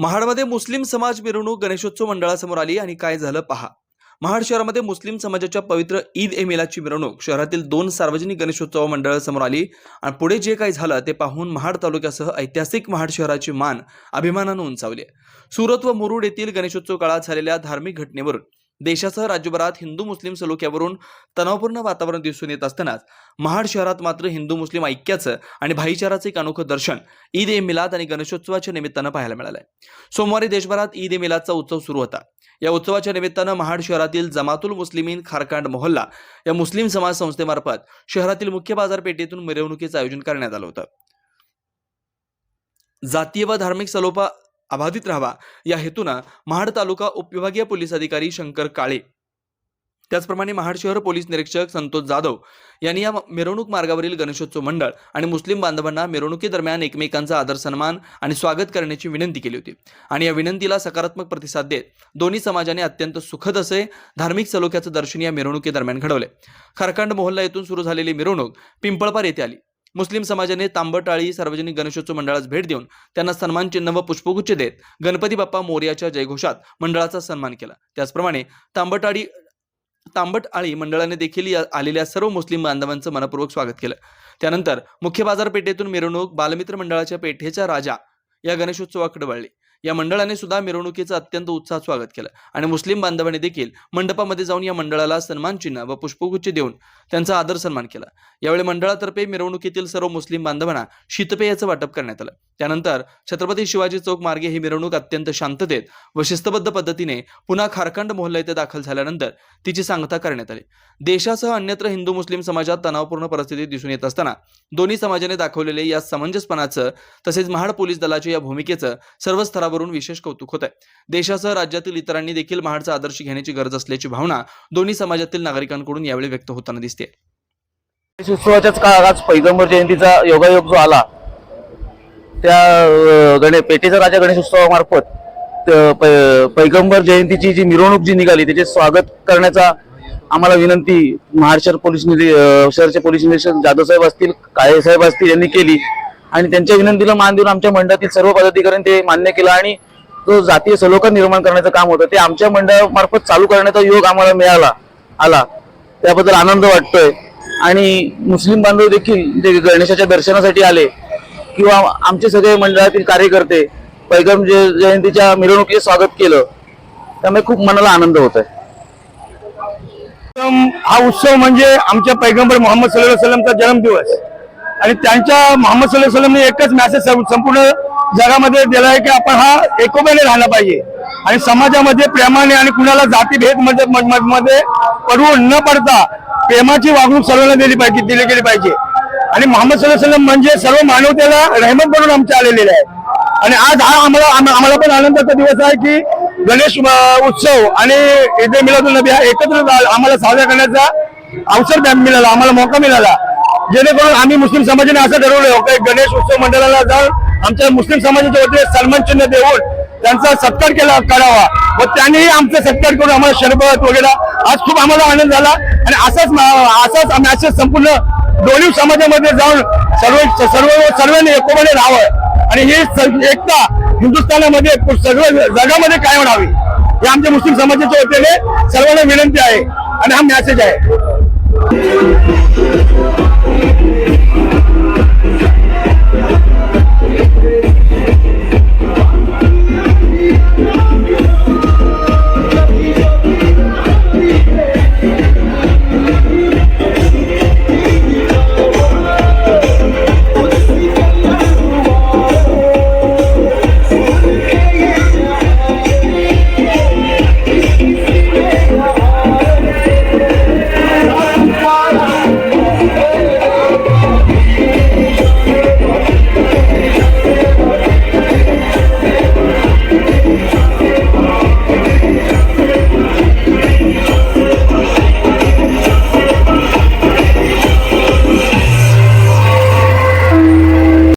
महाडमध्ये मुस्लिम समाज मिरवणूक गणेशोत्सव मंडळासमोर आली आणि काय झालं पहा महाड शहरामध्ये मुस्लिम समाजाच्या पवित्र ईद ए मिलाची मिरवणूक शहरातील दोन सार्वजनिक गणेशोत्सव मंडळासमोर आली आणि पुढे जे काही झालं ते पाहून महाड तालुक्यासह ऐतिहासिक महाड शहराची मान अभिमानानं उंचावली आहे. सुरत व मुरुड येथील गणेशोत्सव काळात झालेल्या धार्मिक घटनेवरून देशासह राज्यभरात हिंदू मुस्लिम सलोख्यावरून तणावपूर्ण वातावरण दिसून येत असतानाच महाड शहरात मात्र हिंदू मुस्लिम ऐक्याचं आणि भाईचाराचं एक अनोखं दर्शन ईद ए मिलाद आणि गणेशोत्सवाच्या निमित्तानं पाहायला मिळालंय. सोमवारी देशभरात ईद ए मिलादचा उत्सव सुरू होता. या उत्सवाच्या निमित्तानं महाड शहरातील जमातुल मुस्लिमीन खारकांड मोहल्ला या मुस्लिम समाज संस्थेमार्फत शहरातील मुख्य बाजारपेठेतून मिरवणुकीचं आयोजन करण्यात आलं होतं. जातीय व धार्मिक सलोपा अबाधित राहावा. या हेतूनं महाड तालुका उपविभागीय पोलीस अधिकारी शंकर काळे त्याचप्रमाणे महाड शहर पोलीस निरीक्षक संतोष जाधव यांनी या मिरवणूक मार्गावरील गणेशोत्सव मंडळ आणि मुस्लिम बांधवांना मिरवणुकीदरम्यान एकमेकांचा आदर सन्मान आणि स्वागत करण्याची विनंती केली होती. आणि या विनंतीला सकारात्मक प्रतिसाद देत दोन्ही समाजाने अत्यंत सुखद असे धार्मिक सलोख्याचं दर्शन या मिरवणुकीदरम्यान घडवले. खरखंड मोहल्ला येथून सुरू झालेली मिरवणूक पिंपळपार येथे आली. मुस्लिम समाजाने तांबटाळी सार्वजनिक गणेशोत्सव मंडळास भेट देऊन त्यांना सन्मान चिन्ह व पुष्पगुच्छ देत गणपती बाप्पा मोर्याच्या जयघोषात मंडळाचा सन्मान केला. त्याचप्रमाणे तांबटाळी तांबट आळी मंडळाने देखील या आलेल्या सर्व मुस्लिम बांधवांचं मनपूर्वक स्वागत केलं. त्यानंतर मुख्य बाजारपेठेतून मिरवणूक बालमित्र मंडळाच्या पेठेचा राजा या गणेशोत्सवाकडे वळली. या मंडळाने सुद्धा मिरवणुकीचं अत्यंत उत्साहात स्वागत केलं. आणि मुस्लिम बांधवांनी देखील मंडपामध्ये जाऊन या मंडळाला सन्मान चिन्ह व पुष्पगुच्छ देऊन त्यांचा आदर सन्मान केला. यावेळी मंडळातर्फे मिरवणुकीतील सर्व मुस्लिम बांधवांना शीतपेयाचं वाटप करण्यात आलं. त्यानंतर छत्रपती शिवाजी चौक मार्गे ही मिरवणूक अत्यंत शांततेत व शिस्तबद्ध पद्धतीने पुन्हा खारखंड मोहल्ला येथे दाखल झाल्यानंतर तिची सांगता करण्यात आली. देशासह अन्यत्र हिंदू मुस्लिम समाजात तणावपूर्ण परिस्थिती दिसून येत असताना दोन्ही समाजाने दाखवलेले या समंजसपणाचं तसेच महाड पोलीस दलाच्या या भूमिकेचं सर्व स्तरावरून विशेष कौतुक होत आहे देशासह राज्यातील इतरांनी देखील महाडचा आदर्श घेण्याची गरज असल्याची भावना दोन्ही समाजातील नागरिकांकडून यावेळी व्यक्त होताना दिसते उत्सवाच्याच काळात पैगंबर जयंतीचा योगायोग जो आला त्या अं, गणे पेठेचा राजा गणेश उत्सवामार्फत पैगंबर जयंतीची जी मिरवणूक जी निघाली त्याचे स्वागत करण्याचा आम्हाला विनंती महाड शहर पोलीस शहरचे पोलीस निरीक्षक जाधव साहेब असतील काळे साहेब असतील यांनी केली. आणि त्यांच्या विनंतीला मान देऊन आमच्या मंडळातील सर्व पदाधिकाऱ्यांनी ते मान्य केलं आणि जो जातीय सलोखा निर्माण करण्याचं काम होतं. ते आमच्या मंडळामार्फत चालू करण्याचा योग आम्हाला मिळाला आला. त्याबद्दल आनंद वाटतोय. आणि मुस्लिम बांधव देखील जे गणेशाच्या दर्शनासाठी आले किंवा आमचे सगळे मंडळातील कार्यकर्ते पैगम जय- जयंतीच्या मिरवणुकीचे स्वागत केलं. त्यामुळे खूप मनाला आनंद होत आहे हा उत्सव म्हणजे आमच्या पैगंबर मोहम्मद सल्लल्लाहु सलमचा जन्मदिवस. आणि त्यांच्या मोहम्मद सल्लल्लाहु सलमने एकच मॅसेज संपूर्ण जगामध्ये दिला आहे की आपण हा एकोप्याने राहिला पाहिजे. आणि समाजामध्ये प्रेमाने आणि कुणाला जातीभेदमध्ये मध्ये- पडवून न पडता प्रेमाची वागणूक सर्वांना दिली पाहिजे दिली गेली पाहिजे. आणि मोहम्मद सल्लम सलम म्हणजे सर्व मानवतेला रहमत म्हणून आमच्या आलेले आहे आणि आज हा आम्हाला आम्हाला पण आनंदाचा दिवस आहे की गणेश उत्सव आणि ईद ए मिलादुल नबी हा एकत्र आम्हाला साजरा करण्याचा अवसर मिळाला आम्हाला मौका मिळाला. जेणेकरून आम्ही मुस्लिम समाजाने असं ठरवलं की गणेश उत्सव मंडळाला जाऊन आमच्या मुस्लिम समाजाच्या वतीने सन्मान चिन्ह देऊन त्यांचा सत्कार केला करावा. व त्यांनीही आमचा सत्कार करून आम्हाला शरबत वगैरे. आज खूप आम्हाला आनंद झाला आणि असाच असाच मॅसेज संपूर्ण दोन्ही समाजामध्ये जाऊन सर्व सर्व सर्वांनी एकोपणे राहावं. आणि ही एकता हिंदुस्थानामध्ये सर्व जगामध्ये कायम राहावी. हे आमच्या मुस्लिम समाजाच्या वतीने सर्वांना विनंती आहे आणि हा मेसेज आहे.